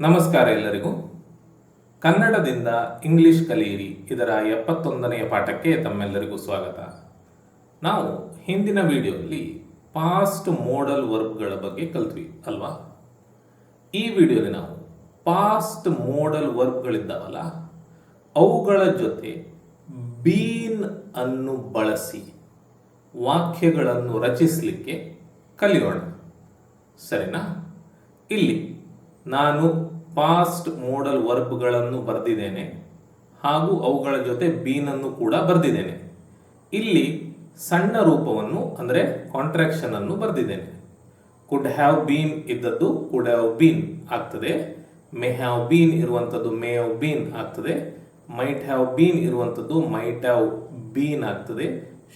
ನಮಸ್ಕಾರ ಎಲ್ಲರಿಗೂ. ಕನ್ನಡದಿಂದ ಇಂಗ್ಲಿಷ್ ಕಲಿಯಿರಿ, ಇದರ ಎಪ್ಪತ್ತೊಂದನೆಯ ಪಾಠಕ್ಕೆ ತಮ್ಮೆಲ್ಲರಿಗೂ ಸ್ವಾಗತ. ನಾವು ಹಿಂದಿನ ವಿಡಿಯೋದಲ್ಲಿ ಪಾಸ್ಟ್ ಮೋಡಲ್ ವರ್ಬ್ಗಳ ಬಗ್ಗೆ ಕಲ್ತ್ವಿ, ಅಲ್ವಾ? ಈ ವಿಡಿಯೋದಲ್ಲಿ ನಾವು ಪಾಸ್ಟ್ ಮೋಡಲ್ ವರ್ಬ್ಗಳಿದ್ದಾವಲ್ಲ ಅವುಗಳ ಜೊತೆ ಬೀನ್ ಅನ್ನು ಬಳಸಿ ವಾಕ್ಯಗಳನ್ನು ರಚಿಸಲಿಕ್ಕೆ ಕಲಿಯೋಣ. ಸರಿನಾ? ಇಲ್ಲಿ ನಾನು ಪಾಸ್ಟ್ ಮೋಡಲ್ ವರ್ಬ್ಗಳನ್ನು ಬರೆದಿದ್ದೇನೆ ಹಾಗೂ ಅವುಗಳ ಜೊತೆ ಬೀನನ್ನು ಕೂಡ ಬರೆದಿದ್ದೇನೆ ಇಲ್ಲಿ ಸಣ್ಣ ರೂಪವನ್ನು ಅಂದರೆ ಕಾಂಟ್ರಾಕ್ಷನ್ ಅನ್ನು ಬರೆದಿದ್ದೇನೆ ಕುಡ್ ಹ್ಯಾವ್ ಬೀನ್ ಇದ್ದದ್ದು ಕುಡ್ ಹ್ಯಾವ್ ಬೀನ್ ಆಗ್ತದೆ ಮೇ ಹ್ಯಾವ್ ಬೀನ್ ಇರುವಂಥದ್ದು ಮೇ ಹ್ಯಾವ್ ಬೀನ್ ಆಗ್ತದೆ ಮೈಟ್ ಹ್ಯಾವ್ ಬೀನ್ ಇರುವಂಥದ್ದು ಮೈಟ್ ಹ್ಯಾವ್ ಬೀನ್ ಆಗ್ತದೆ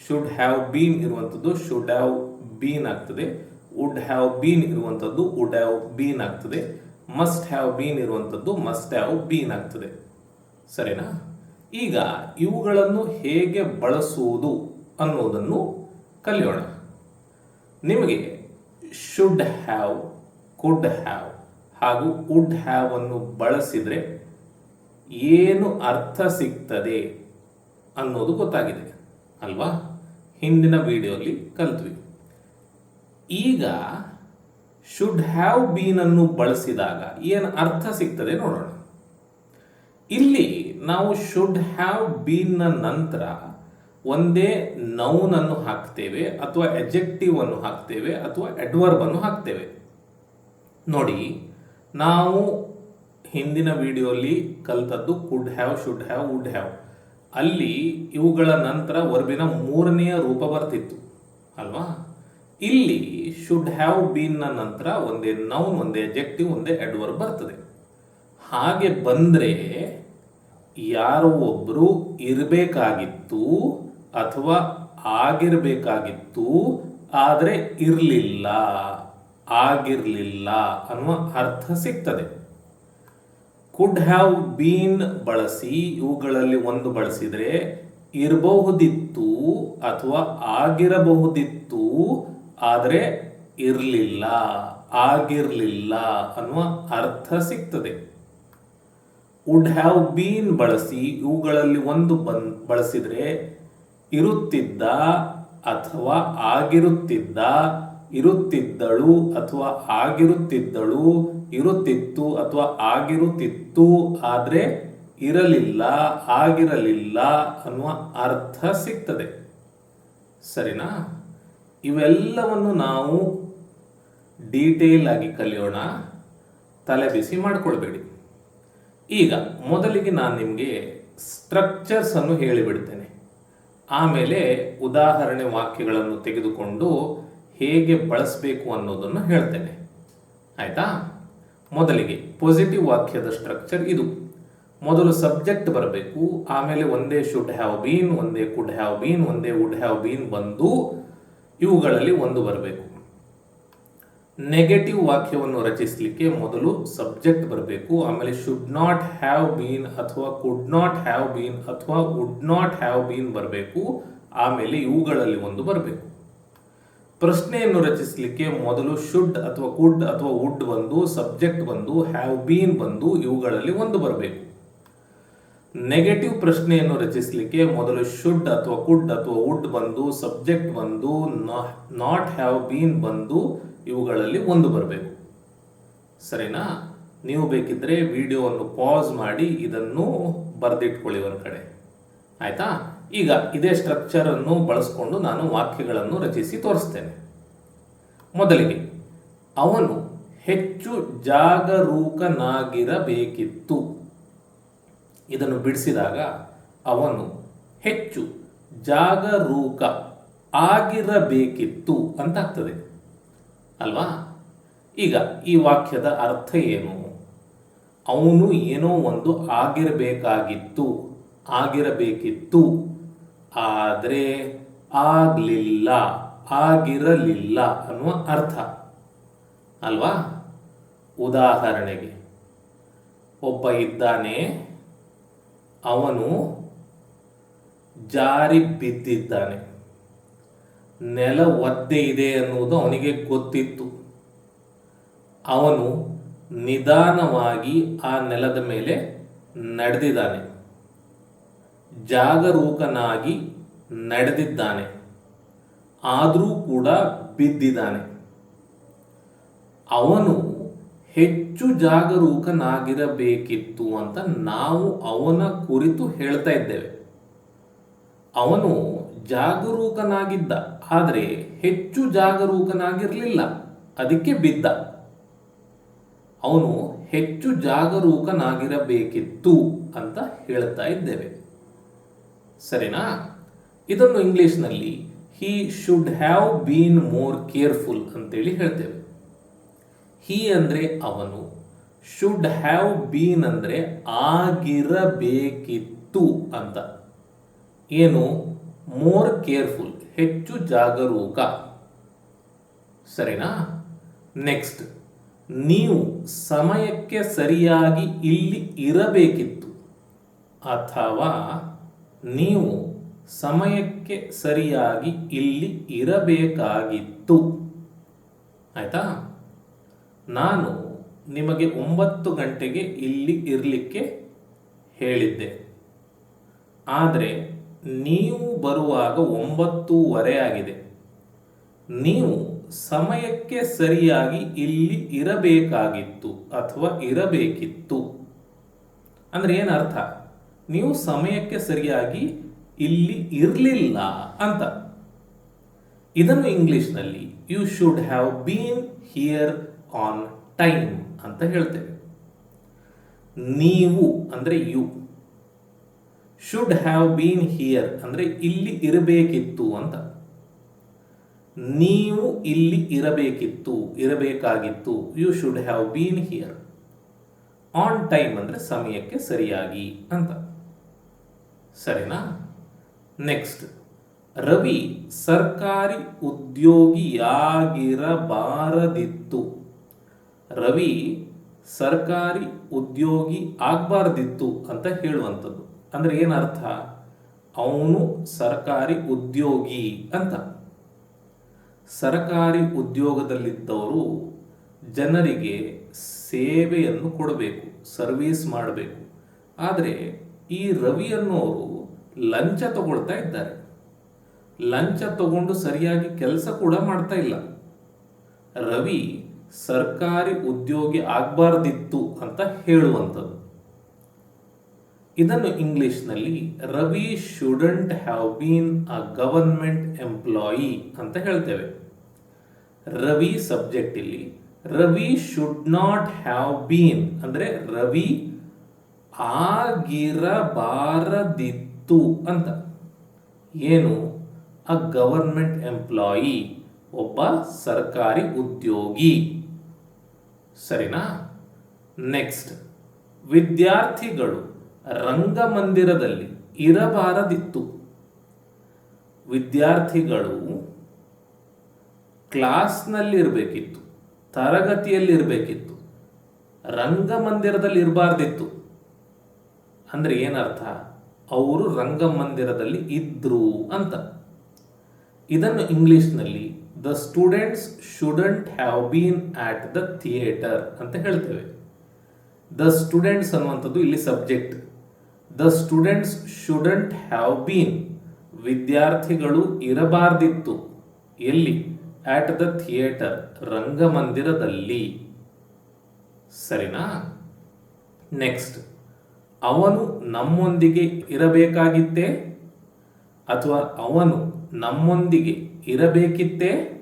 ಶುಡ್ ಹ್ಯಾವ್ ಬೀನ್ ಇರುವಂಥದ್ದು ಶುಡ್ ಹ್ಯಾವ್ ಬೀನ್ ಆಗ್ತದೆ ವುಡ್ ಹ್ಯಾವ್ ಬೀನ್ ಇರುವಂಥದ್ದು ವುಡ್ ಹ್ಯಾವ್ ಬೀನ್ ಆಗ್ತದೆ ಮಸ್ಟ್ ಹ್ಯಾವ್ ಬೀನ್ ಇರುವಂಥದ್ದು ಮಸ್ಟ್ ಹ್ಯಾವ್ ಬೀನ್ ಆಗ್ತದೆ. ಸರಿನಾ? ಈಗ ಇವುಗಳನ್ನು ಹೇಗೆ ಬಳಸುವುದು ಅನ್ನೋದನ್ನು ಕಲಿಯೋಣ. ನಿಮಗೆ ಶುಡ್ ಹ್ಯಾವ್ ಕುಡ್ ಹ್ಯಾವ್ ಹಾಗೂ ವುಡ್ ಹ್ಯಾವ್ ಅನ್ನು ಬಳಸಿದರೆ ಏನು ಅರ್ಥ ಸಿಗ್ತದೆ ಅನ್ನೋದು ಗೊತ್ತಾಗಿದೆ, ಅಲ್ವಾ? ಹಿಂದಿನ ವಿಡಿಯೋಲಿ ಕಲಿತ್ವಿ. ಈಗ ಶುಡ್ ಹ್ಯಾವ್ ಬೀನ್ ಅನ್ನು ಬಳಸಿದಾಗ ಏನು ಅರ್ಥ ಸಿಗ್ತದೆ ನೋಡೋಣ. ಇಲ್ಲಿ ನಾವು ಶುಡ್ ಹ್ಯಾವ್ ಬೀನ್ನ ನಂತರ ಒಂದೇ ನೌನ್ ಅನ್ನು ಹಾಕ್ತೇವೆ ಅಥವಾ ಎಜೆಕ್ಟಿವ್ ಅನ್ನು ಹಾಕ್ತೇವೆ ಅಥವಾ ಎಡ್ವರ್ಬ್ ಅನ್ನು ಹಾಕ್ತೇವೆ. ನೋಡಿ, ನಾವು ಹಿಂದಿನ ವಿಡಿಯೋಲಿ ಕಲಿತದ್ದು could have should have would have ಅಲ್ಲಿ ಇವುಗಳ ನಂತರ ವರ್ಬಿನ ಮೂರನೆಯ ರೂಪ ಬರ್ತಿತ್ತು. ಅಲ್ವಾ? ಇಲ್ಲಿ ಶುಡ್ ಹ್ಯಾವ್ ಬೀನ್ನ ನಂತರ ಒಂದೇ ನೌನ್ ಒಂದೇ ಎಜೆಕ್ಟಿವ್ ಒಂದೇ ಎಡ್ವರ್ ಬರ್ತದೆ. ಹಾಗೆ ಬಂದರೆ ಯಾರೋ ಒಬ್ಬರು ಇರಬೇಕಾಗಿತ್ತು ಅಥವಾ ಆಗಿರಬೇಕಾಗಿತ್ತು ಆದರೆ ಇರಲಿಲ್ಲ, ಆಗಿರಲಿಲ್ಲ ಅನ್ನುವ ಅರ್ಥ ಸಿಗ್ತದೆ. ಕುಡ್ ಹ್ಯಾವ್ ಬೀನ್ ಬಳಸಿ, ಇವುಗಳಲ್ಲಿ ಒಂದು ಬಳಸಿದರೆ ಇರಬಹುದಿತ್ತು ಅಥವಾ ಆಗಿರಬಹುದಿತ್ತು ಆದರೆ ಇರಲಿಲ್ಲ, ಆಗಿರಲಿಲ್ಲ ಅನ್ನುವ ಅರ್ಥ ಸಿಗ್ತದೆ. ವುಡ್ ಹ್ಯಾವ್ ಬೀನ್ ಬಳಸಿ ಇವುಗಳಲ್ಲಿ ಒಂದು ಬನ್, ಬಳಸಿದರೆ ಇರುತ್ತಿದ್ದ ಅಥವಾ ಆಗಿರುತ್ತಿದ್ದ, ಇರುತ್ತಿದ್ದಳು ಅಥವಾ ಆಗಿರುತ್ತಿದ್ದಳು, ಇರುತ್ತಿತ್ತು ಅಥವಾ ಆಗಿರುತ್ತಿತ್ತು ಆದರೆ ಇರಲಿಲ್ಲ, ಆಗಿರಲಿಲ್ಲ ಅನ್ನುವ ಅರ್ಥ ಸಿಗ್ತದೆ. ಸರಿನಾ? ಇವೆಲ್ಲವನ್ನು ನಾವು ಡೀಟೇಲ್ ಆಗಿ ಕಲಿಯೋಣ. ತಲೆ ಬಿಸಿ ಮಾಡಿಕೊಳ್ಬೇಡಿ. ಈಗ ಮೊದಲಿಗೆ ನಾನು ನಿಮಗೆ ಸ್ಟ್ರಕ್ಚರ್ಸ್ ಅನ್ನು ಹೇಳಿಬಿಡ್ತೇನೆ. ಆಮೇಲೆ ಉದಾಹರಣೆ ವಾಕ್ಯಗಳನ್ನು ತೆಗೆದುಕೊಂಡು ಹೇಗೆ ಬಳಸಬೇಕು ಅನ್ನೋದನ್ನು ಹೇಳ್ತೇನೆ. ಆಯಿತಾ? ಮೊದಲಿಗೆ ಪಾಸಿಟಿವ್ ವಾಕ್ಯದ ಸ್ಟ್ರಕ್ಚರ್ ಇದು. ಮೊದಲು ಸಬ್ಜೆಕ್ಟ್ ಬರಬೇಕು, ಆಮೇಲೆ ಒಂದೇ ಶುಡ್ ಹ್ಯಾವ್ ಬೀನ್ ಒಂದೇ ಕುಡ್ ಹ್ಯಾವ್ ಬೀನ್ ಒಂದೇ ವುಡ್ ಹ್ಯಾವ್ ಬೀನ್ ಬಂದು ಇವುಗಳಲ್ಲಿ ಒಂದು ಬರಬೇಕು. ನೆಗೆಟಿವ್ ವಾಕ್ಯವನ್ನು ರಚಿಸಲಿಕ್ಕೆ ಮೊದಲು ಸಬ್ಜೆಕ್ಟ್ ಬರಬೇಕು. ಆಮೇಲೆ ಶುಡ್ ನಾಟ್ ಹ್ಯಾವ್ ಬೀನ್ ಅಥವಾ ಕುಡ್ ನಾಟ್ ಹ್ಯಾವ್ ಬೀನ್ ಅಥವಾ ವುಡ್ ನಾಟ್ ಹ್ಯಾವ್ ಬೀನ್ ಬರಬೇಕು. ಆಮೇಲೆ ಇವುಗಳಲ್ಲಿ ಒಂದು ಬರಬೇಕು. ಪ್ರಶ್ನೆಯನ್ನು ರಚಿಸಲಿಕ್ಕೆ ಮೊದಲು ಶುಡ್ ಅಥವಾ ಕುಡ್ ಅಥವಾ ವುಡ್ ಬಂದು ಸಬ್ಜೆಕ್ಟ್ ಬಂದು ಹ್ಯಾವ್ ಬೀನ್ ಬಂದು ಇವುಗಳಲ್ಲಿ ಒಂದು ಬರಬೇಕು. ನೆಗೆಟಿವ್ ಪ್ರಶ್ನೆಯನ್ನು ರಚಿಸಲಿಕ್ಕೆ ಮೊದಲು ಶುಡ್ ಅಥವಾ ಕುಡ್ ಅಥವಾ ವುಡ್ ಬಂದು ಸಬ್ಜೆಕ್ಟ್ ಬಂದು ನಾಟ್ ಹ್ಯಾವ್ ಬೀನ್ ಬಂದು ಇವುಗಳಲ್ಲಿ ಒಂದು ಬರಬೇಕು. ಸರಿನಾ? ನೀವು ಬೇಕಿದ್ರೆ ವಿಡಿಯೋವನ್ನು ಪಾಸ್ ಮಾಡಿ ಇದನ್ನು ಬರೆದಿಟ್ಕೊಳ್ಳಿ ಒಂದು ಕಡೆ. ಆಯ್ತಾ? ಈಗ ಇದೇ ಸ್ಟ್ರಕ್ಚರ್ ಅನ್ನು ಬಳಸ್ಕೊಂಡು ನಾನು ವಾಕ್ಯಗಳನ್ನು ರಚಿಸಿ ತೋರಿಸ್ತೇನೆ. ಮೊದಲಿಗೆ, ಅವನು ಹೆಚ್ಚು ಜಾಗರೂಕನಾಗಿರಬೇಕಿತ್ತು. ಇದನ್ನು ಬಿಡಿಸಿದಾಗ ಅವನು, ಹೆಚ್ಚು ಜಾಗರೂಕ ಆಗಿರಬೇಕಿತ್ತು ಅಂತಾಗ್ತದೆ. ಅಲ್ವಾ? ಈಗ ಈ ವಾಕ್ಯದ ಅರ್ಥ ಏನು? ಅವನು ಏನೋ ಒಂದು ಆಗಿರಬೇಕಾಗಿತ್ತು, ಆಗಿರಬೇಕಿತ್ತು. ಆದರೆ ಆಗಲಿಲ್ಲ, ಆಗಿರಲಿಲ್ಲ ಅನ್ನುವ ಅರ್ಥ. ಅಲ್ವಾ? ಉದಾಹರಣೆಗೆ, ಒಬ್ಬ ಇದ್ದಾನೆ ಅವನು ಜಾರಿ ಬಿದ್ದಿದ್ದಾನೆ. ನೆಲ ಒದ್ದೆ ಇದೆ ಅನ್ನುವುದು ಅವನಿಗೆ ಗೊತ್ತಿತ್ತು. ಅವನು ನಿಧಾನವಾಗಿ ಆ ನೆಲದ ಮೇಲೆ ನಡೆದಿದ್ದಾನೆ. ಜಾಗರೂಕನಾಗಿ ನಡೆದಿದ್ದಾನೆ. ಆದರೂ ಕೂಡ ಬಿದ್ದಿದ್ದಾನೆ. ಅವನು ಹೆಚ್ಚು ಜಾಗರೂಕನಾಗಿರಬೇಕಿತ್ತು ಅಂತ ನಾವು ಅವನ ಕುರಿತು ಹೇಳ್ತಾ ಇದ್ದೇವೆ. ಅವನು ಜಾಗರೂಕನಾಗಿದ್ದ, ಆದರೆ ಹೆಚ್ಚು ಜಾಗರೂಕನಾಗಿರಲಿಲ್ಲ, ಅದಕ್ಕೆ ಬಿದ್ದ. ಅವನು ಹೆಚ್ಚು ಜಾಗರೂಕನಾಗಿರಬೇಕಿತ್ತು ಅಂತ ಹೇಳ್ತಾ ಇದ್ದೇವೆ. ಸರಿನಾ? ಇದನ್ನು ಇಂಗ್ಲಿಷ್ನಲ್ಲಿ he should have been more careful ಅಂತೇಳಿ ಹೇಳ್ತೇವೆ. ಹಿ ಅಂದರೆ ಅವನು. ಶುಡ್ ಹ್ಯಾವ್ ಬೀನ್ ಅಂದರೆ ಆಗಿರಬೇಕಿತ್ತು ಅಂತ. ಏನು? ಮೋರ್ ಕೇರ್ಫುಲ್, ಹೆಚ್ಚು ಜಾಗರೂಕ. ಸರಿನಾ? ನೆಕ್ಸ್ಟ್, ನೀವು ಸಮಯಕ್ಕೆ ಸರಿಯಾಗಿ ಇಲ್ಲಿ ಇರಬೇಕಿತ್ತು. ಅಥವಾ ನೀವು ಸಮಯಕ್ಕೆ ಸರಿಯಾಗಿ ಇಲ್ಲಿ ಇರಬೇಕಾಗಿತ್ತು. ಆಯ್ತಾ? ನಾನು ನಿಮಗೆ ಒಂಬತ್ತು ಗಂಟೆಗೆ ಇಲ್ಲಿ ಇರಲಿಕ್ಕೆ ಹೇಳಿದ್ದೆ. ಆದರೆ ನೀವು ಬರುವಾಗ ಒಂಬತ್ತೂವರೆ ಆಗಿದೆ. ನೀವು ಸಮಯಕ್ಕೆ ಸರಿಯಾಗಿ ಇಲ್ಲಿ ಇರಬೇಕಾಗಿತ್ತು ಅಥವಾ ಇರಬೇಕಿತ್ತು. ಅಂದರೆ ಏನರ್ಥ ನೀವು ಸಮಯಕ್ಕೆ ಸರಿಯಾಗಿ ಇಲ್ಲಿ ಇರಲಿಲ್ಲ ಅಂತ. ಇದನ್ನು ಇಂಗ್ಲಿಷ್ನಲ್ಲಿ you should have been here on time ಅಂತ ಹೇಳ್ತೇವೆ. ನೀವು ಅಂದರೆ you should have been here ಅಂದರೆ ಇಲ್ಲಿ ಇರಬೇಕಿತ್ತು ಅಂತ. ನೀವು ಇಲ್ಲಿ ಇರಬೇಕಿತ್ತು, ಇರಬೇಕಾಗಿತ್ತು you should have been here on time ಅಂದರೆ ಸಮಯಕ್ಕೆ ಸರಿಯಾಗಿ ಅಂತ. ಸರಿನಾ? ನೆಕ್ಸ್ಟ್ ರವಿ ಸರ್ಕಾರಿ ಉದ್ಯೋಗಿಯಾಗಿರಬಾರದಿತ್ತು. ರವಿ ಸರ್ಕಾರಿ ಉದ್ಯೋಗಿ ಆಗಬಾರ್ದಿತ್ತು ಅಂತ ಹೇಳುವಂಥದ್ದು. ಅಂದ್ರೆ ಏನರ್ಥ? ಅವನು ಸರ್ಕಾರಿ ಉದ್ಯೋಗಿ ಅಂತ. ಸರ್ಕಾರಿ ಉದ್ಯೋಗದಲ್ಲಿದ್ದವರು ಜನರಿಗೆ ಸೇವೆಯನ್ನು ಕೊಡಬೇಕು, ಸರ್ವೀಸ್ ಮಾಡಬೇಕು. ಆದರೆ ಈ ರವಿ ಅನ್ನೋರು ಲಂಚ ತಗೊಳ್ತಾ ಇದ್ದಾರೆ. ಲಂಚ ತಗೊಂಡು ಸರಿಯಾಗಿ ಕೆಲಸ ಕೂಡ ಮಾಡ್ತಾ ಇಲ್ಲ. ರವಿ ಸರ್ಕಾರಿ ಉದ್ಯೋಗಿ ಆಗಬಾರ್ದಿತ್ತು ಅಂತ ಹೇಳುವಂಥದ್ದು. ಇದನ್ನು ಇಂಗ್ಲಿಷ್ನಲ್ಲಿ Ravi shouldn't have been a government employee ಅಂತ ಹೇಳ್ತೇವೆ. ರವಿ ಸಬ್ಜೆಕ್ಟ್ ಇಲ್ಲಿ Ravi should not have been ಅಂದರೆ ರವಿ ಆಗಿರಬಾರದಿತ್ತು ಅಂತ. ಏನು? ಅ ಗವರ್ಮೆಂಟ್ ಎಂಪ್ಲಾಯಿ ಒಬ್ಬ ಸರ್ಕಾರಿ ಉದ್ಯೋಗಿ. ಸರಿನಾ? ನೆಕ್ಸ್ಟ್ ವಿದ್ಯಾರ್ಥಿಗಳು ರಂಗಮಂದಿರದಲ್ಲಿ ಇರಬಾರದಿತ್ತು. ವಿದ್ಯಾರ್ಥಿಗಳು ಕ್ಲಾಸ್ನಲ್ಲಿರಬೇಕಿತ್ತು, ತರಗತಿಯಲ್ಲಿರಬೇಕಿತ್ತು ರಂಗಮಂದಿರದಲ್ಲಿ ಇರಬಾರ್ದಿತ್ತು ಅಂದರೆ ಏನರ್ಥ? ಅವರು ರಂಗಮಂದಿರದಲ್ಲಿ ಇದ್ದರು ಅಂತ. ಇದನ್ನು ಇಂಗ್ಲಿಷ್ನಲ್ಲಿ the students shouldn't have been at the theatre ಅಂತ ಹೇಳ್ತೇವೆ. ದ ಸ್ಟೂಡೆಂಟ್ಸ್ ಅನ್ನುವಂಥದ್ದು ಇಲ್ಲಿ subject the students shouldn't have been ವಿದ್ಯಾರ್ಥಿಗಳು ಇರಬಾರ್ದಿತ್ತು. ಎಲ್ಲಿ? ಆಟ್ ದ ಥಿಯೇಟರ್ ರಂಗಮಂದಿರದಲ್ಲಿ. ಸರಿನಾ? ನೆಕ್ಸ್ಟ್ ಅವನು ನಮ್ಮೊಂದಿಗೆ ಇರಬೇಕಾಗಿತ್ತೇ? ಅಥವಾ ಅವನು ನಮ್ಮೊಂದಿಗೆ ಇರಬೇಕಿತ್ತೇ.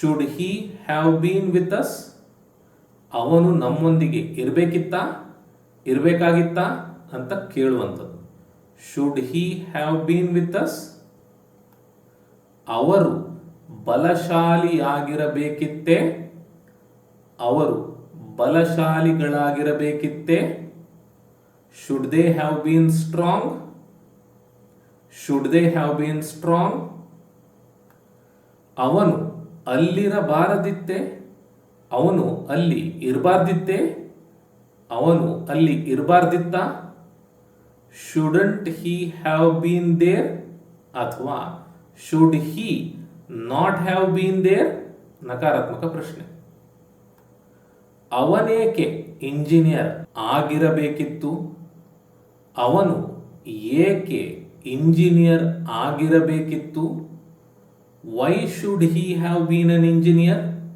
Should he have been with us ಅವನು ನಮ್ಮೊಂದಿಗೆ ಇರಬೇಕಿತ್ತಾ? ಇರಬೇಕಾಗಿತ್ತ? ಅಂತ ಕೇಳುವಂಥದ್ದು. Should he have been with us ಅವರು ಬಲಶಾಲಿಯಾಗಿರಬೇಕಿತ್ತೇ. ಅವರು ಬಲಶಾಲಿಗಳಾಗಿರಬೇಕಿತ್ತೇ. Should they have been strong should they have been strong ಅವನು ಅಲ್ಲಿರಬಾರದಿತ್ತೆ, ಅವನು ಅಲ್ಲಿ ಇರಬಾರ್ದಿತ್ತೆ, ಅವನು ಅಲ್ಲಿ ಇರಬಾರ್ದಿತ್ತ? Shouldn't he have been there ಅಥವಾ should he not have been there ನಕಾರಾತ್ಮಕ ಪ್ರಶ್ನೆ. ಅವನೇಕೆ ಇಂಜಿನಿಯರ್ ಆಗಿರಬೇಕಿತ್ತು? ಅವನು ಏಕೆ ಇಂಜಿನಿಯರ್ ಆಗಿರಬೇಕಿತ್ತು? Why should he have been an engineer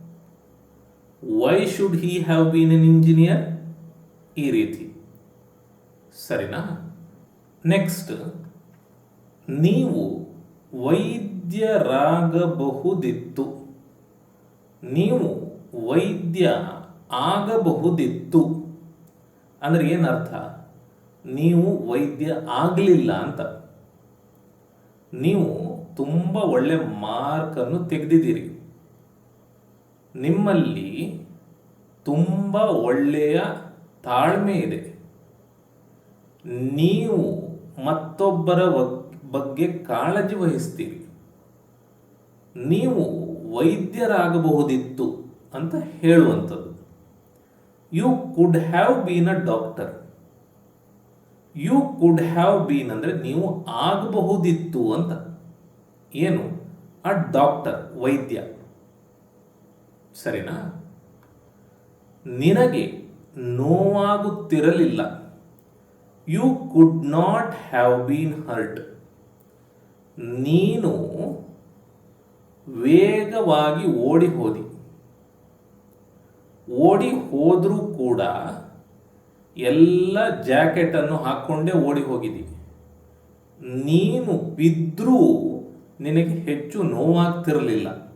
why should he have been an engineer ಈ ರೀತಿ. ಸರಿನಾ? ನೆಕ್ಸ್ಟ್ ನೀವು ವೈದ್ಯರಾಗಬಹುದಿತ್ತು. ನೀವು ವೈದ್ಯ ಆಗಬಹುದಿತ್ತು. ಅಂದರೆ ಏನರ್ಥ? ನೀವು ವೈದ್ಯ ಆಗಲಿಲ್ಲ ಅಂತ. ನೀವು ತುಂಬ ಒಳ್ಳೆ ಮಾರ್ಕನ್ನು ತೆಗೆದಿದ್ದೀರಿ. ನಿಮ್ಮಲ್ಲಿ ತುಂಬ ಒಳ್ಳೆಯ ತಾಳ್ಮೆ ಇದೆ. ನೀವು ಮತ್ತೊಬ್ಬರ ಬಗ್ಗೆ ಕಾಳಜಿ ವಹಿಸ್ತೀರಿ. ನೀವು ವೈದ್ಯರಾಗಬಹುದಿತ್ತು ಅಂತ ಹೇಳುವಂಥದ್ದು. You could have been a doctor you could have been ಅಂದರೆ ನೀವು ಆಗಬಹುದಿತ್ತು ಅಂತ. ಏನು? ಅ ಡಾಕ್ಟರ್ ವೈದ್ಯ. ಸರಿನಾ? ನಿನಗೆ ನೋವಾಗುತ್ತಿರಲಿಲ್ಲ. You could not have been hurt ನೀನು ವೇಗವಾಗಿ ಓಡಿ ಹೋದಿ ಓಡಿ ಹೋದರೂ ಕೂಡ ಎಲ್ಲ ಜಾಕೆಟನ್ನು ಹಾಕ್ಕೊಂಡೇ ಓಡಿ ಹೋಗಿದ್ದೀವಿ ನೀನು ಬಿದ್ದರೂ ನಿನಗೆ ಹೆಚ್ಚು ನೋವಾಗ್ತಿರಲಿಲ್ಲ.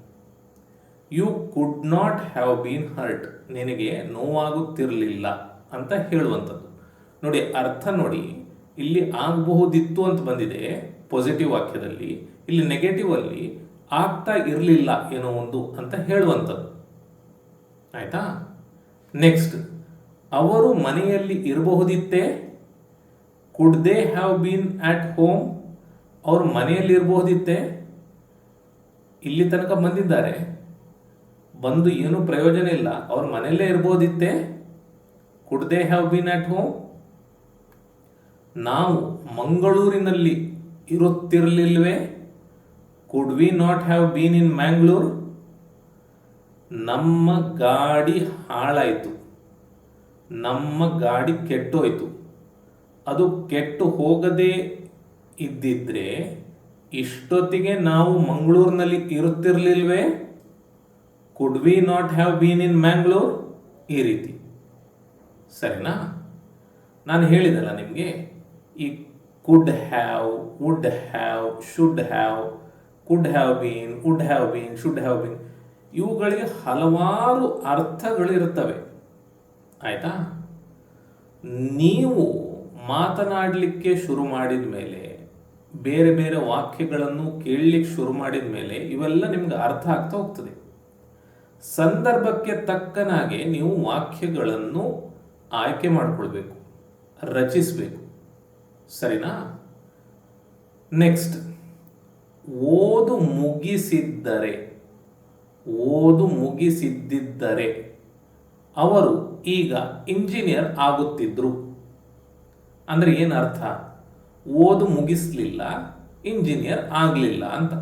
You could not have been hurt ನಿನಗೆ ನೋವಾಗುತ್ತಿರಲಿಲ್ಲ ಅಂತ ಹೇಳುವಂಥದ್ದು. ನೋಡಿ, ಅರ್ಥ ನೋಡಿ. ಇಲ್ಲಿ ಆಗಬಹುದಿತ್ತು ಅಂತ ಬಂದಿದೆ. ಪಾಸಿಟಿವ್ ವಾಕ್ಯದಲ್ಲಿ, ಇಲ್ಲಿ ನೆಗೆಟಿವ್ ಅಲ್ಲಿ ಆಗ್ತಾ ಇರಲಿಲ್ಲ ಏನೋ ಒಂದು ಅಂತ ಹೇಳುವಂಥದ್ದು. ಆಯಿತಾ? ನೆಕ್ಸ್ಟ್ ಅವರು ಮನೆಯಲ್ಲಿ ಇರಬಹುದಿತ್ತೇ? Could they have been at home ಅವರು ಮನೆಯಲ್ಲಿ ಇರಬಹುದಿತ್ತೇ ಇಲ್ಲಿ ತನಕ ಬಂದಿದ್ದಾರೆ. ಬಂದು ಏನು ಪ್ರಯೋಜನ ಇಲ್ಲ. ಅವ್ರ ಮನೆಯಲ್ಲೇ ಇರ್ಬೋದಿತ್ತೆ? Could they have been at home ನಾವು ಮಂಗಳೂರಿನಲ್ಲಿ ಇರುತ್ತಿರಲಿಲ್ವೇ? Could we not have been in Mangalore ನಮ್ಮ ಗಾಡಿ ಹಾಳಾಯಿತು. ನಮ್ಮ ಗಾಡಿ ಕೆಟ್ಟೋಯ್ತು. ಅದು ಕೆಟ್ಟು ಹೋಗದೇ ಇದ್ದಿದ್ರೆ ಇಷ್ಟೊತ್ತಿಗೆ ನಾವು ಮಂಗಳೂರಿನಲ್ಲಿ ಇರುತ್ತಿರಲಿಲ್ವೇ? Could we not have been in Mangalore ಈ ರೀತಿ. ಸರಿನಾ? ನಾನು ಹೇಳಿದಲ್ಲ ನಿಮಗೆ, ಈ could have would have should have could have been would have been should have been ಇವುಗಳಿಗೆ ಹಲವಾರು ಅರ್ಥಗಳಿರುತ್ತವೆ. ಆಯಿತಾ? ನೀವು ಮಾತನಾಡಲಿಕ್ಕೆ ಶುರು ಮಾಡಿದ ಮೇಲೆ ಬೇರೆ ಬೇರೆ ವಾಕ್ಯಗಳನ್ನು ಕೇಳಲಿಕ್ಕೆ ಶುರು ಮಾಡಿದ ಮೇಲೆ ಇವೆಲ್ಲ ನಿಮ್ಗೆ ಅರ್ಥ ಆಗ್ತಾ ಹೋಗ್ತದೆ. ಸಂದರ್ಭಕ್ಕೆ ತಕ್ಕನಾಗೆ ನೀವು ವಾಕ್ಯಗಳನ್ನು ಆಯ್ಕೆ ಮಾಡಿಕೊಳ್ಬೇಕು, ರಚಿಸಬೇಕು. ಸರಿನಾ? ನೆಕ್ಸ್ಟ್, ಓದು ಮುಗಿಸಿದ್ದರೆ, ಓದು ಮುಗಿಸಿದ್ದಿದ್ದರೆ ಅವರು ಈಗ ಇಂಜಿನಿಯರ್ ಆಗುತ್ತಿದ್ರು. ಅಂದರೆ ಏನು ಅರ್ಥ? ಓದು ಮುಗಿಸಲಿಲ್ಲ ಇಂಜಿನಿಯರ್ ಆಗಲಿಲ್ಲ ಅಂತ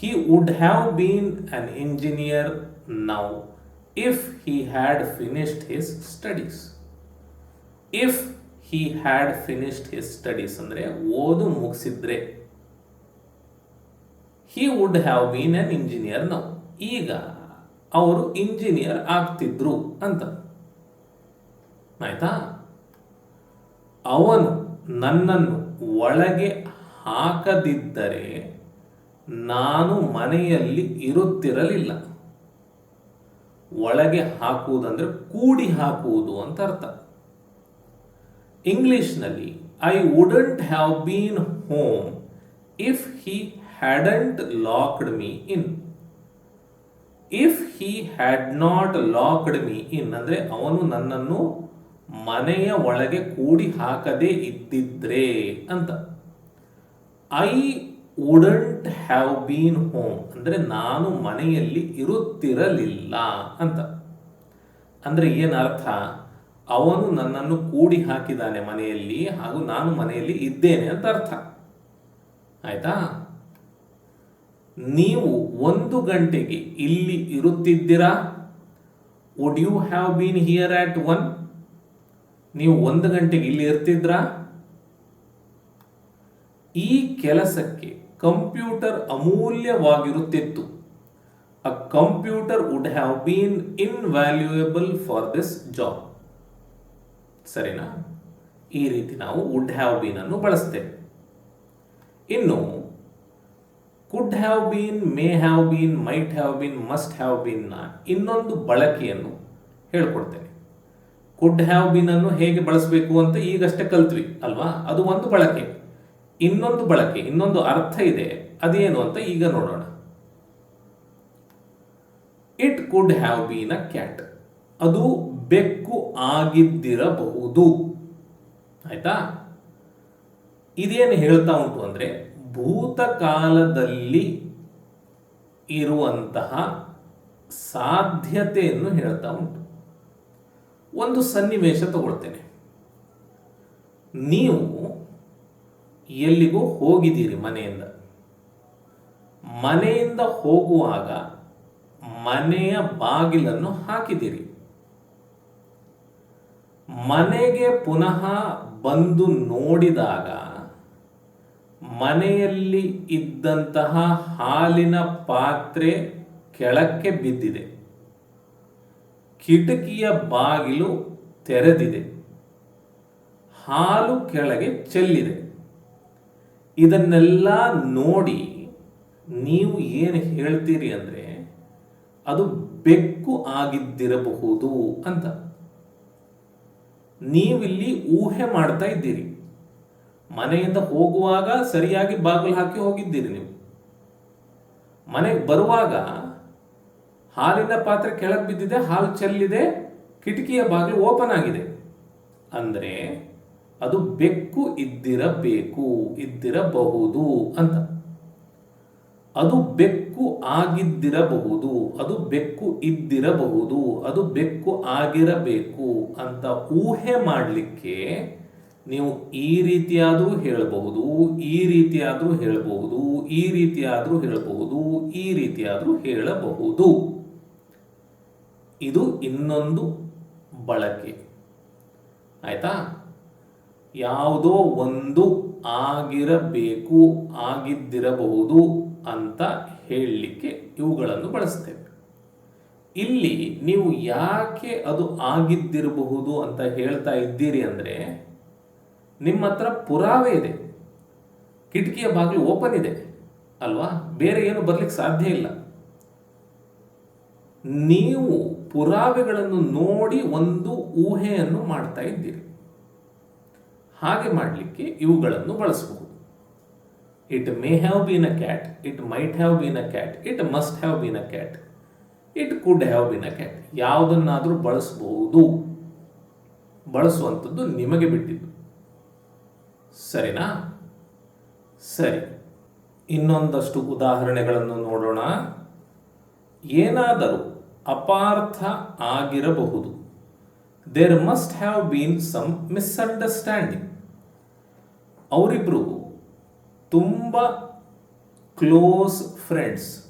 he would have been an engineer now if he had finished his studies if he had finished his studies ಅಂದ್ರೆ ಓದು ಮುಗಿಸಿದ್ರೆ he would have been an engineer now ಈಗ ಅವರು ಇಂಜಿನಿಯರ್ ಆಗ್ತಿದ್ರು ಅಂತ ಆಯ್ತಾ ಅವನು ನನ್ನನ್ನು ಒಳಗೆ ಹಾಕದಿದ್ದರೆ ನಾನು ಮನೆಯಲ್ಲಿ ಇರುತ್ತಿರಲಿಲ್ಲ. ಒಳಗೆ ಹಾಕುವುದಂದರೆ ಕೂಡಿ ಹಾಕುವುದು ಅಂತ ಅರ್ಥ. ಇಂಗ್ಲಿಷ್ನಲ್ಲಿ I wouldn't have been home if he hadn't locked me in if he had not locked me in ಅಂದರೆ ಅವನು ನನ್ನನ್ನು ಮನೆಯ ಒಳಗೆ ಕೂಡಿ ಹಾಕದೇ ಇದ್ದಿದ್ರೆ ಅಂತ. I wouldn't have been home ಅಂದರೆ ನಾನು ಮನೆಯಲ್ಲಿ ಇರುತ್ತಿರಲಿಲ್ಲ ಅಂತ. ಅಂದರೆ ಏನರ್ಥ? ಅವನು ನನ್ನನ್ನು ಕೂಡಿ ಹಾಕಿದ್ದಾನೆ ಮನೆಯಲ್ಲಿ ಹಾಗೂ ನಾನು ಮನೆಯಲ್ಲಿ ಇದ್ದೇನೆ ಅಂತ ಅರ್ಥ. ಆಯ್ತಾ? ನೀವು ಒಂದು ಗಂಟೆಗೆ ಇಲ್ಲಿ ಇರುತ್ತಿದ್ದೀರಾ? Would you have been here at one ನೀವು ಒಂದು ಗಂಟೆಗೆ ಇಲ್ಲಿ ಇರ್ತಿದ್ರಾ? ಈ ಕೆಲಸಕ್ಕೆ computer ಅಮೂಲ್ಯವಾಗಿರುತ್ತಿತ್ತು. A computer would have been invaluable for this job ಸರಿನಾ? ಈ ರೀತಿ ನಾವು ವುಡ್ ಹ್ಯಾವ್ ಬೀನ್ ಅನ್ನು ಬಳಸ್ತೇವೆ. ಇನ್ನು could have been may have been might have been must have ಬೀನ್ನ ಇನ್ನೊಂದು ಬಳಕೆಯನ್ನು ಹೇಳ್ಕೊಡ್ತೇನೆ. ಕುಡ್ ಹ್ಯಾವ್ ಬೀನ್ ಅನ್ನು ಹೇಗೆ ಬಳಸಬೇಕು ಅಂತ ಈಗಷ್ಟೇ ಕಲ್ತ್ವಿ, ಅಲ್ವಾ? ಅದು ಒಂದು ಬಳಕೆ. ಇನ್ನೊಂದು ಬಳಕೆ, ಇನ್ನೊಂದು ಅರ್ಥ ಇದೆ, ಅದೇನು ಅಂತ ಈಗ ನೋಡೋಣ. It could have been a cat ಅದು ಬೆಕ್ಕು ಆಗಿದ್ದಿರಬಹುದು. ಆಯ್ತಾ? ಇದೇನು ಹೇಳ್ತಾ ಉಂಟು ಅಂದ್ರೆ, ಭೂತಕಾಲದಲ್ಲಿ ಇರುವಂತಹ ಸಾಧ್ಯತೆಯನ್ನು ಹೇಳ್ತಾ ಉಂಟು. ಒಂದು ಸನ್ನಿವೇಶ ತಗೊಳ್ತೇನೆ. ನೀವು ಎಲ್ಲಿಗೂ ಹೋಗಿದ್ದೀರಿ ಮನೆಯಿಂದ. ಮನೆಯಿಂದ ಹೋಗುವಾಗ ಮನೆಯ ಬಾಗಿಲನ್ನು ಹಾಕಿದಿರಿ ಮನೆಗೆ ಪುನಃ ಬಂದು ನೋಡಿದಾಗ ಮನೆಯಲ್ಲಿ ಇದ್ದಂತಹ ಹಾಲಿನ ಪಾತ್ರೆ ಕೆಳಕ್ಕೆ ಬಿದ್ದಿದೆ. ಕಿಟಕಿಯ ಬಾಗಿಲು ತೆರೆದಿದೆ. ಹಾಲು ಕೆಳಗೆ ಚೆಲ್ಲಿದೆ. ಇದನ್ನೆಲ್ಲ ನೋಡಿ ನೀವು ಏನು ಹೇಳ್ತೀರಿ ಅಂದರೆ, ಅದು ಬೆಕ್ಕು ಆಗಿದ್ದಿರಬಹುದು ಅಂತ. ನೀವಿಲ್ಲಿ ಊಹೆ ಮಾಡ್ತಾ ಇದ್ದೀರಿ. ಮನೆಯಿಂದ ಹೋಗುವಾಗ ಸರಿಯಾಗಿ ಬಾಗಿಲು ಹಾಕಿ ಹೋಗಿದ್ದೀರಿ ನೀವು. ಮನೆಗೆ ಬರುವಾಗ ಹಾಲಿನ ಪಾತ್ರೆ ಕೆಳಗೆ ಬಿದ್ದಿದೆ, ಹಾಲು ಚೆಲ್ಲಿದೆ, ಕಿಟಕಿಯ ಬಾಗಿಲು ಓಪನ್ ಆಗಿದೆ. ಅಂದರೆ ಅದು ಬೆಕ್ಕು ಇದ್ದಿರಬೇಕು, ಇದ್ದಿರಬಹುದು ಅಂತ. ಅದು ಬೆಕ್ಕು ಆಗಿದ್ದಿರಬಹುದು, ಅದು ಬೆಕ್ಕು ಇದ್ದಿರಬಹುದು, ಅದು ಬೆಕ್ಕು ಆಗಿರಬೇಕು ಅಂತ ಊಹೆ ಮಾಡಲಿಕ್ಕೆ ನೀವು ಈ ರೀತಿಯಾದರೂ ಹೇಳಬಹುದು, ಈ ರೀತಿಯಾದರೂ ಹೇಳಬಹುದು, ಈ ರೀತಿಯಾದರೂ ಹೇಳಬಹುದು, ಈ ರೀತಿಯಾದರೂ ಹೇಳಬಹುದು. ಇದು ಇನ್ನೊಂದು ಬಳಕೆ. ಆಯಿತಾ? ಯಾವುದೋ ಒಂದು ಆಗಿರಬೇಕು, ಆಗಿದ್ದಿರಬಹುದು ಅಂತ ಹೇಳಲಿಕ್ಕೆ ಇವುಗಳನ್ನು ಬಳಸ್ತೇವೆ. ಇಲ್ಲಿ ನೀವು ಯಾಕೆ ಅದು ಆಗಿದ್ದಿರಬಹುದು ಅಂತ ಹೇಳ್ತಾ ಇದ್ದೀರಿ ಅಂದರೆ, ನಿಮ್ಮ ಹತ್ರ ಪುರಾವೆ ಇದೆ. ಕಿಟಕಿಯ ಬಾಗಿಲು ಓಪನ್ ಇದೆ, ಅಲ್ವಾ? ಬೇರೆ ಏನು ಬರಲಿಕ್ಕೆ ಸಾಧ್ಯ ಇಲ್ಲ. ನೀವು ಪುರಾವೆಗಳನ್ನು ನೋಡಿ ಒಂದು ಊಹೆಯನ್ನು ಮಾಡ್ತಾ ಇದ್ದೀರಿ. ಹಾಗೆ ಮಾಡಲಿಕ್ಕೆ ಇವುಗಳನ್ನು ಬಳಸಬಹುದು. It may have been a cat it might have been a cat it must have been a cat it could have been a cat ಯಾವುದನ್ನಾದರೂ ಬಳಸಬಹುದು. ಬಳಸುವಂಥದ್ದು ನಿಮಗೆ ಬಿಟ್ಟಿದ್ದು. ಸರಿನಾ? ಸರಿ. ಇನ್ನೊಂದಷ್ಟು ಉದಾಹರಣೆಗಳನ್ನು ನೋಡೋಣ. ಏನಾದರೂ ಅಪಾರ್ಥ ಆಗಿರಬಹುದು. There must have been some misunderstanding ಅವರಿಬ್ಬರು ತುಂಬ ಕ್ಲೋಸ್ ಫ್ರೆಂಡ್ಸ್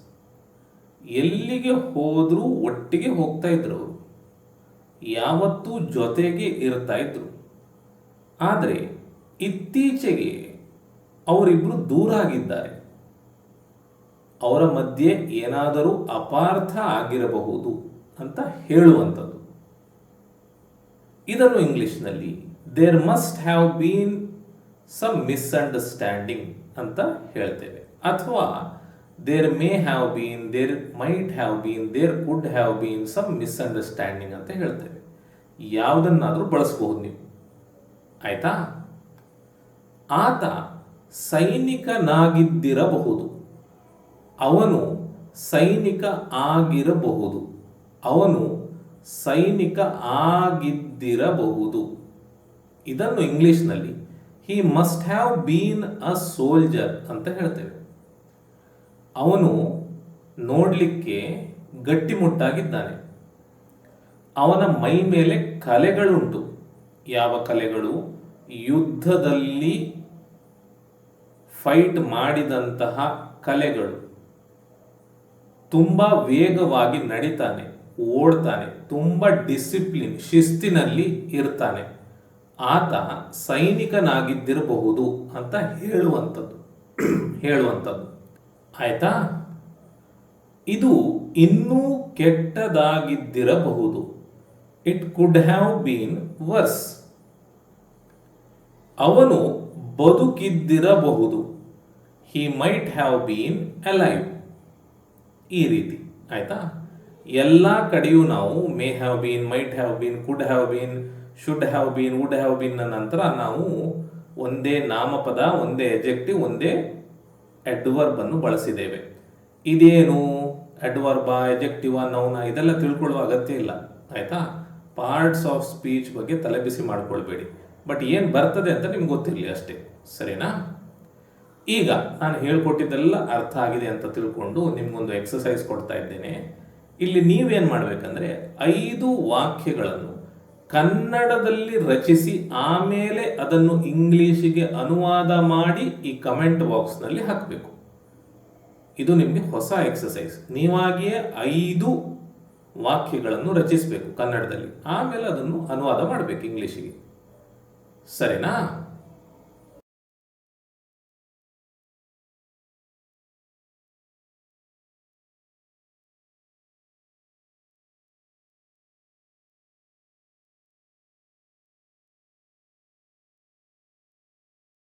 ಎಲ್ಲಿಗೆ ಹೋದರೂ ಒಟ್ಟಿಗೆ ಹೋಗ್ತಾ ಇದ್ರು ಅವರು. ಯಾವತ್ತೂ ಜೊತೆಗೆ ಇರ್ತಾ ಇದ್ರು. ಆದರೆ ಇತ್ತೀಚೆಗೆ ಅವರಿಬ್ಬರು ದೂರ ಆಗಿದ್ದಾರೆ. ಅವರ ಮಧ್ಯೆ ಏನಾದರೂ ಅಪಾರ್ಥ ಆಗಿರಬಹುದು ಅಂತ ಹೇಳುವಂಥದ್ದು. ಇದನ್ನು ಇಂಗ್ಲಿಷ್ನಲ್ಲಿ there must have been some misunderstanding ಅಂತ ಹೇಳ್ತೇವೆ. ಅಥವಾ there may have been there might have been there could have been some misunderstanding ಅಂತ ಹೇಳ್ತೇವೆ. ಯಾವುದನ್ನಾದರೂ ಬಳಸಬಹುದು ನೀವು. ಆಯ್ತಾ? ಆತ ಸೈನಿಕನಾಗಿದ್ದಿರಬಹುದು. ಅವನು ಸೈನಿಕ ಆಗಿರಬಹುದು. ಅವನು ಸೈನಿಕ ಆಗಿದ್ದಿರಬಹುದು. ಇದನ್ನು ಇಂಗ್ಲಿಷ್ನಲ್ಲಿ he must have been a soldier ಅಂತ ಹೇಳ್ತೇವೆ. ಅವನು ನೋಡಲಿಕ್ಕೆ ಗಟ್ಟಿಮುಟ್ಟಾಗಿದ್ದಾನೆ. ಅವನ ಮೈ ಮೇಲೆ ಕಲೆಗಳುಂಟು. ಯಾವ ಕಲೆಗಳು? ಯುದ್ಧದಲ್ಲಿ ಫೈಟ್ ಮಾಡಿದಂತಹ ಕಲೆಗಳು. ತುಂಬ ವೇಗವಾಗಿ ನಡಿತಾನೆ, ಓಡ್ತಾನೆ, ತುಂಬ ಡಿಸಿಪ್ಲಿನ್ ಶಿಸ್ತಿನಲ್ಲಿ ಇರ್ತಾನೆ. ಆತ ಸೈನಿಕನಾಗಿದ್ದಿರಬಹುದು ಅಂತ ಹೇಳುವಂಥದ್ದು. ಹೇಳುವಂಥದ್ದು. ಆಯಿತಾ? ಇದು ಇನ್ನೂ ಕೆಟ್ಟದಾಗಿದ್ದಿರಬಹುದು. It could have been worse ಅವನು ಬದುಕಿದ್ದಿರಬಹುದು. He might have been alive ಈ ರೀತಿ, ಆಯಿತಾ? ಎಲ್ಲ ಕಡೆಯೂ ನಾವು may have been, might have been, could have been, should have been, would have been ನಂತರ ನಾವು ಒಂದೇ ನಾಮಪದ, ಒಂದೇ ಎಜೆಕ್ಟಿವ್, ಒಂದೇ ಅಡ್ವರ್ಬ್ ಅನ್ನು ಬಳಸಿದ್ದೇವೆ. ಇದೇನು ಅಡ್ವರ್ಬ ಎಜೆಕ್ಟಿವ ನೌನ ಇದೆಲ್ಲ ತಿಳ್ಕೊಳ್ಳುವ ಅಗತ್ಯ ಇಲ್ಲ, ಆಯ್ತಾ? ಪಾರ್ಟ್ಸ್ ಆಫ್ ಸ್ಪೀಚ್ ಬಗ್ಗೆ ತಲೆಬಿಸಿ ಮಾಡ್ಕೊಳ್ಬೇಡಿ. ಬಟ್ ಏನು ಬರ್ತದೆ ಅಂತ ನಿಮ್ಗೆ ಗೊತ್ತಿರಲಿ ಅಷ್ಟೇ, ಸರಿನಾ? ಈಗ ನಾನು ಹೇಳ್ಕೊಟ್ಟಿದ್ದೆಲ್ಲ ಅರ್ಥ ಆಗಿದೆ ಅಂತ ತಿಳ್ಕೊಂಡು ನಿಮ್ಗೊಂದು ಎಕ್ಸಸೈಸ್ ಕೊಡ್ತಾ ಇದ್ದೇನೆ. ಇಲ್ಲಿ ನೀವೇನು ಮಾಡಬೇಕಂದ್ರೆ ಐದು ವಾಕ್ಯಗಳನ್ನು ಕನ್ನಡದಲ್ಲಿ ರಚಿಸಿ ಆಮೇಲೆ ಅದನ್ನು ಇಂಗ್ಲಿಷಿಗೆ ಅನುವಾದ ಮಾಡಿ ಈ ಕಮೆಂಟ್ ಬಾಕ್ಸ್ನಲ್ಲಿ ಹಾಕಬೇಕು. ಇದು ನಿಮಗೆ ಹೊಸ ಎಕ್ಸಸೈಸ್ ನೀವಾಗಿಯೇ ಐದು ವಾಕ್ಯಗಳನ್ನು ರಚಿಸಬೇಕು ಕನ್ನಡದಲ್ಲಿ. ಆಮೇಲೆ ಅದನ್ನು ಅನುವಾದ ಮಾಡಬೇಕು ಇಂಗ್ಲಿಷಿಗೆ. ಸರಿನಾ?